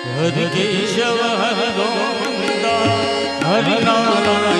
Hari Keshav Har Govinda Hari Narayan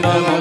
પ્યારે